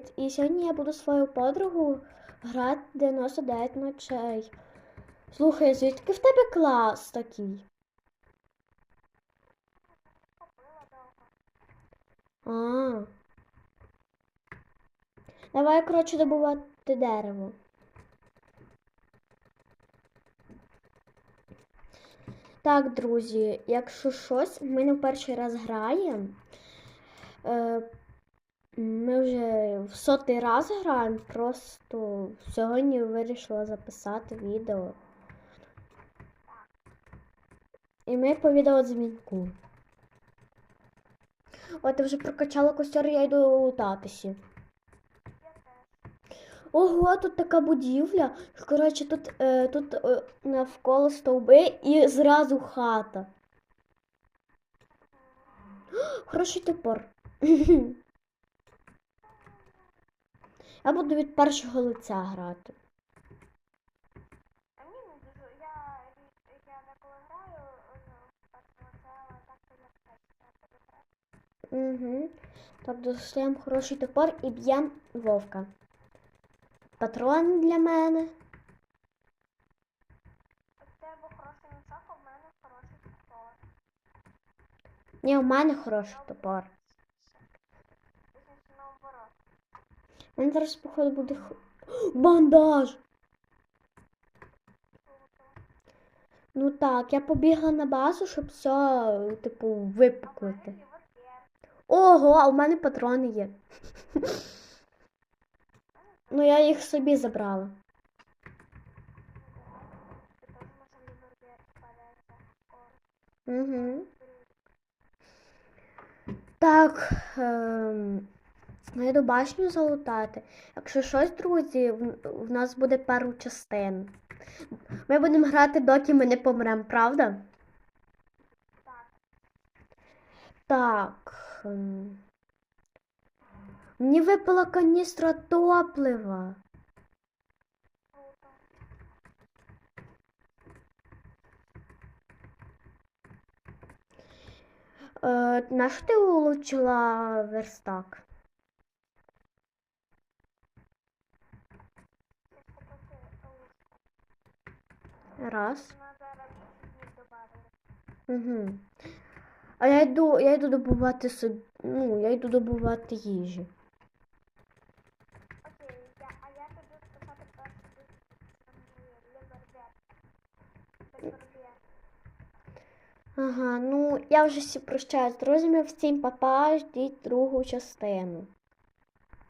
Привіт! І сьогодні я буду свою подругу грати 99 ночей. Слухай, звідки в тебе клас такий? А. Давай, коротше, добувати дерево. Так, друзі, якщо щось, ми не в перший раз граємо. В сотий раз граємо, просто сьогодні вирішила записати відео. І ми по відеодзвінку. От я вже прокачала костер, я йду лутатися. Ого, тут така будівля. Коротше, тут, е, тут е, навколо стовби і зразу хата. Хороший топор. Я буду від першого лиця грати. А мені не дуже. Я, я деколи граю, ну, так, ну. Угу. Так, достаємо хороший топор і б'ємо вовка. Патрон для мене. У тебе хороший мішок, а в мене хороший топор. Ні, у мене хороший топор. Мене зараз, походу, буде бандаж. Ну так, я побігла на базу, щоб все, типу, випуклити. Ого, а у мене патрони є. Ну, я їх собі забрала. Угу. Так. Ем... йду башню залутати. Якщо щось, друзі, в, нас буде пару частин. Ми будемо грати, доки ми не помремо, правда? Так. Так. ем, Мені випала каністра топлива. Е, на що ти улучшила верстак? Раз. Угу. А я йду, я йду добувати собі. Ну, я йду добувати їжі. Ага, ну я вже всі прощаюсь з друзями. Всім папа, ждіть другу частину.